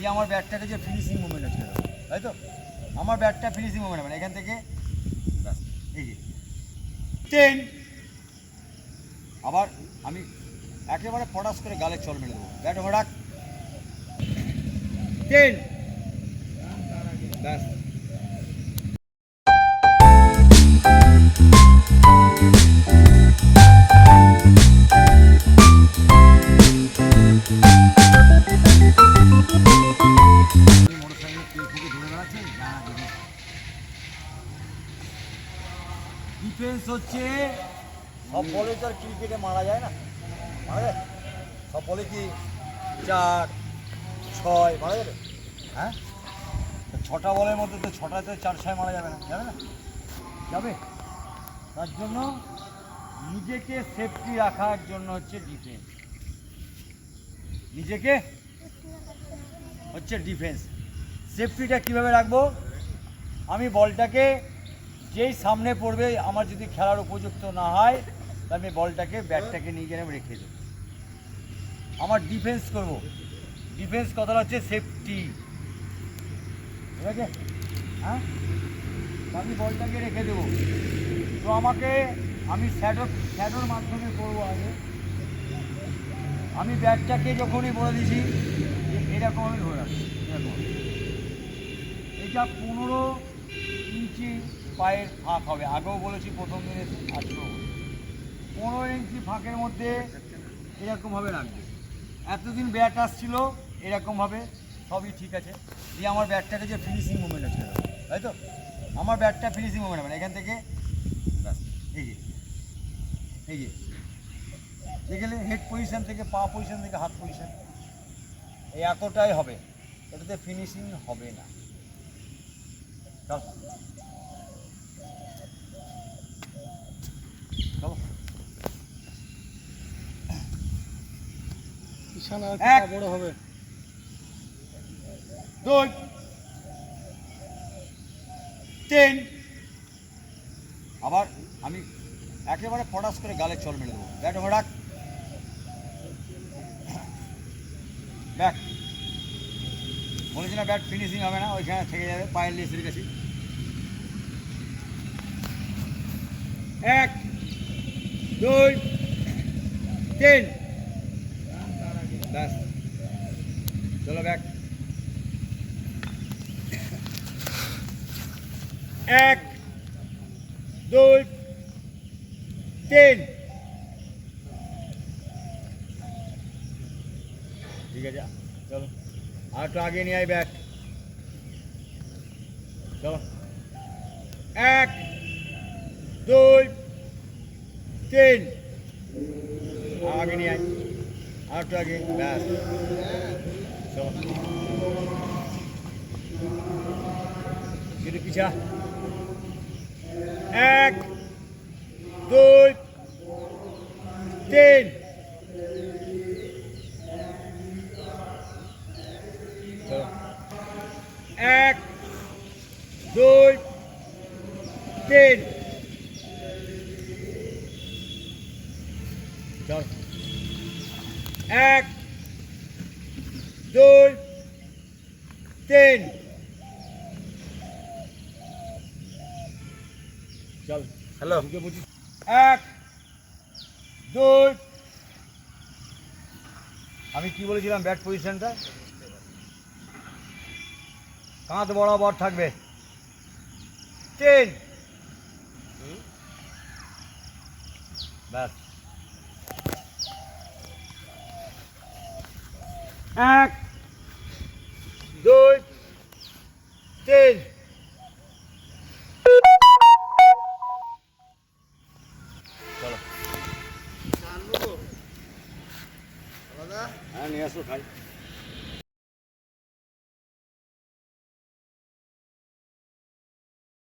এই আমার ব্যাটটাকে যে ফিনিশিং মুভমেন্ট হচ্ছে তাই তো? আমার ব্যাটটা ফিনিশিং মুভমেন্ট মানে এখান থেকে এই যে। টেন আবার আমি একেবারে পটাশ করে গালে চল মেরে দেবো। ব্যাট ওভার টেন ব্যাস। ডিফেন্স হচ্ছে সব বলে তো আর ক্রিকেটে মারা যায় না। মারা যায়? সব বলে কি চার, ছয় মারা যাবে? হ্যাঁ? ছটা বলের মধ্যে তো ছটাতে চার, ছয় মারা যাবে না। যাবে না? যাবে? তার জন্য নিজেকে সেফটি রাখার জন্য হচ্ছে ডিফেন্স নিজেকে হচ্ছে ডিফেন্স সেফটিটা কীভাবে রাখব? আমি বলটাকে যেই সামনে পড়বে, আমার যদি খেলার উপযুক্ত না হয়, তাহলে আমি বলটাকে, ব্যাটটাকে নিয়ে আমি রেখে দেবো। আমার ডিফেন্স করব। ডিফেন্স কথাটা হচ্ছে সেফটি ঠিক আছে হ্যাঁ? আমি বলটাকে রেখে দেবো। তো আমাকে, আমি শ্যাডো শ্যাডোর মাধ্যমে করব আগে। আমি ব্যাটটাকে যখনই বলে দিছি এরকম আমি ধরে রাখব এরকম। এটা পনেরো পায়ের ফাঁক হবে। আগেও বলেছি প্রথম দিনে আজকেও। পনেরো ইঞ্চি ফাঁকের মধ্যে এরকমভাবে রাখবে। এতদিন ব্যাট আসছিল এরকমভাবে সবই ঠিক আছে। দিয়ে আমার ব্যাটটাকে যে ফিনিশিং মুভমেন্ট হচ্ছে তাই তো? আমার ব্যাটটা ফিনিশিং মুভমেন্ট মানে এখান থেকে এই যে এই যে। দেখলে হেড পজিশন থেকে পা পজিশন থেকে হাত পজিশন এই এতটাই হবে। এটাতে ফিনিশিং হবে না চল চলো বিশাল আর এক। বড় হবে। দুই। তিন। আবার আমি একেবারে পটাশ করে গালে চল মেরে দেবো। ব্যাট ওভার রাখ। ব্যাট। বলেছি না ব্যাট ফিনিশিং হবে না ওইখানে থেকে যাবে পায়ের লেসের কাছে এক। দুই, তিন। ব্যাস। চলো ব্যাক এক, দুই, তিন। ঠিক আছে, চলো। আর একটু আগে নিয়ে আয় ব্যাট চলো। এক, দুই তিন আগে নিয়ে আয়। আর একটু আগে। ব্যাস। পিছা। এক, দুই, তিন। এক, দুই, তিন। এক দুই তিন। চল হ্যালো। এক দুই। আমি কি বলেছিলাম ব্যাট পজিশনটা? কাঁধ বরাবর থাকবে। তিন। ব্যাস। এক দুই তিন। চলো। হ্যাঁ নিয়ে আসো খাই।